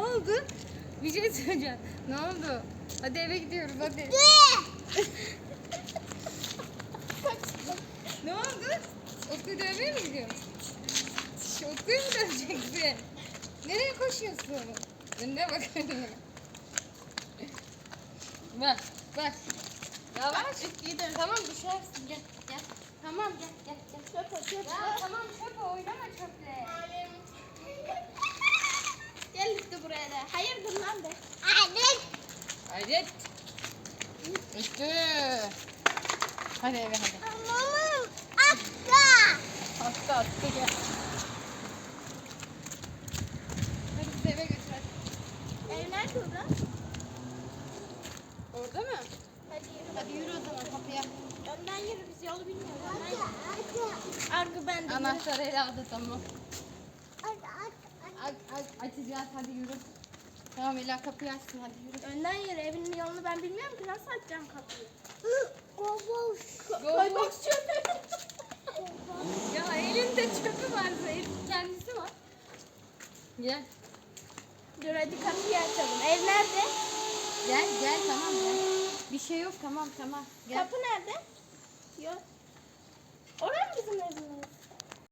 oldu? Bir şey söyleyeceğim. Ne oldu? Hadi eve gidiyoruz hadi. ne oldu? Utku'yu dövmeye mi gidiyorsun? Şu Utku'yu mu döveceksin? Nereye koşuyorsun? Önüne bak önüne. Bak bak. Yavaş. Tamam düşersin gel gel. Tamam gel gel gel. Çöp çöp. Ya tamam çöp Lan be? Hayret. Üstü. Hadi eve hadi. Mamam akka. Hasta hasta gel. Hadi bizi eve götür hadi. Ev nerede orada? Orada mı? Hadi yürü. Hadi yürü o zaman kapıya. Önden yürü biz yolu bilmiyoruz. Yürü. Argı ben de. Anahtarı ele aldı tamam. Argı. Aç, aç, açacağız hadi yürü. Tamam Ela kapıyı açsın hadi yürü. Önden yürü. Evin yolunu ben bilmiyorum ki. Nasıl açacağım kapıyı? Goboş. Koyboş çöpü. Ya elinde çöpü var. Elin kendisi var. Gel. Dur hadi kapıyı açalım. Ev nerede? Gel gel tamam gel. Bir şey yok tamam tamam. Gel. Kapı nerede? Yok.